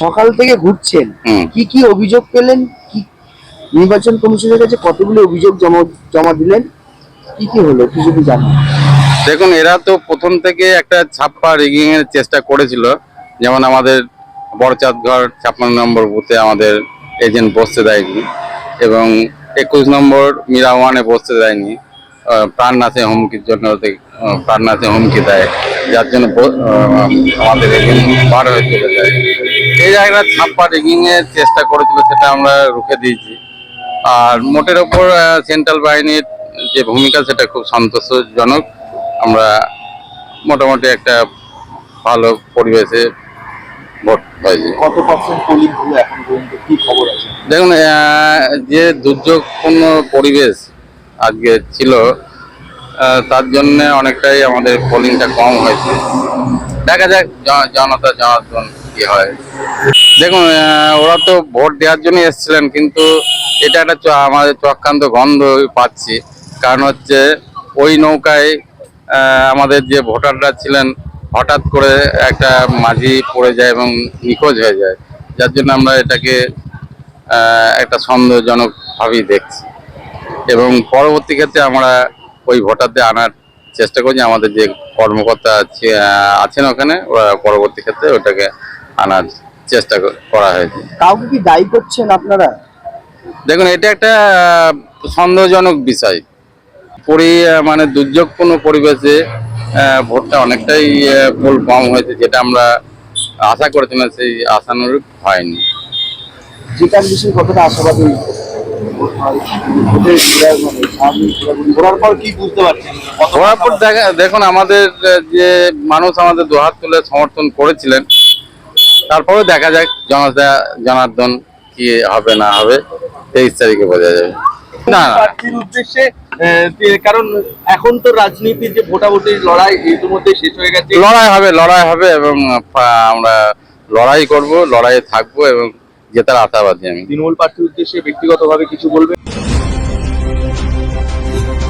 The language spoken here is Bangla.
সকাল থেকে ঘুরছেন। কি কি অভিযোগ পেলেন? কি নির্বাচন কমিশনের কাছে কতগুলো অভিযোগ জমা জমা দিলেন? কি কি হলো? যদি জানেন। দেখুন এরা তো প্রথম থেকে একটা ছাপ্পা রিগিং এর চেষ্টা করেছিল। যেমন আমাদের বড়চাঁদঘর ছাপ্পান্ন নম্বর বুথে আমাদের এজেন্ট বসতে দেয়নি এবং একুশ নম্বর মীরা ওয়ানে বসতে দেয়নি। প্রাণনাথে হুমকির জন্য প্রাণনাথে হুমকি দেয়। যার জন্য আমাদের এজেন্ট বার হয়ে চলে যায়। এই জায়গাটা ছাপ্পা রিগিং এর চেষ্টা করেছিল সেটা আমরা রুখে দিয়েছি। আর মোটের ওপর সেন্ট্রাল বাহিনীর যে ভূমিকা সেটা খুব সন্তোষজনক। আমরা মোটামুটি একটা ভালো পরিবেশে ভোট হয়েছে কত পার্সেন্ট পোলিং হলো এখন পর্যন্ত? কি খবর আছে? দেখুন যে দুর্যোগপূর্ণ পরিবেশ আজকে ছিল তার জন্য অনেকটাই আমাদের পোলিংটা কম হয়েছে। দেখা যাক, জন- জনতা জনার্দন কি হয়। দেখুন ওরা তো ভোট দেওয়ার জন্য এসেছিলেন, কিন্তু এটা একটা আমাদের চক্রান্ত গন্ধ পাচ্ছি। কারণ হচ্ছে ওই নৌকায় আমাদের যে ভোটাররা ছিলেন, হঠাৎ করে একটা মাঝি পড়ে যায় এবং নিখোঁজ হয়ে যায়। যার জন্য আমরা এটাকে একটা সন্দেহজনক ভাবেই দেখছি। এবং পরবর্তী ক্ষেত্রে আমরা ওই ভোটারদের আনার চেষ্টা করছি আমাদের যে কর্মকর্তা আছে, আছেন ওখানে ওরা পরবর্তী ক্ষেত্রে ওটাকে আনার চেষ্টা করা হয়েছে। কাউকে কি দায়ী করছেন আপনারা? দেখুন এটা একটা সন্দেহজনক বিষয়। পরি মানে দুর্যোগপূর্ণ পরিবেশে ভোটটা অনেকটাই পোল কম হয়েছে যেটা আমরা আশা করেছিলাম সেই আশানুরূপ হয়নি। বিষয়ে কতটা আশাবাদী? ঘোরার পর কি বুঝতে পারছেন? হওয়ার পর দেখা দেখুন আমাদের যে মানুষ আমাদের দুহাত তুলে সমর্থন করেছিলেন তারপরেও দেখা যাক জনতা জনার্দন কি হবে না হবে তেইশ তারিখে বোঝা যাবে। না উদ্দেশ্যে কারণ এখন তো রাজনীতির যে ভোটাভুটির লড়াই ইতিমধ্যে শেষ হয়ে গেছে। লড়াই হবে লড়াই হবে এবং আমরা লড়াই করব লড়াইয়ে থাকব এবং জেতার আশাবাদী আমি। তৃণমূল প্রার্থীর উদ্দেশ্যে ব্যক্তিগতভাবে কিছু বলবেন? Thank you.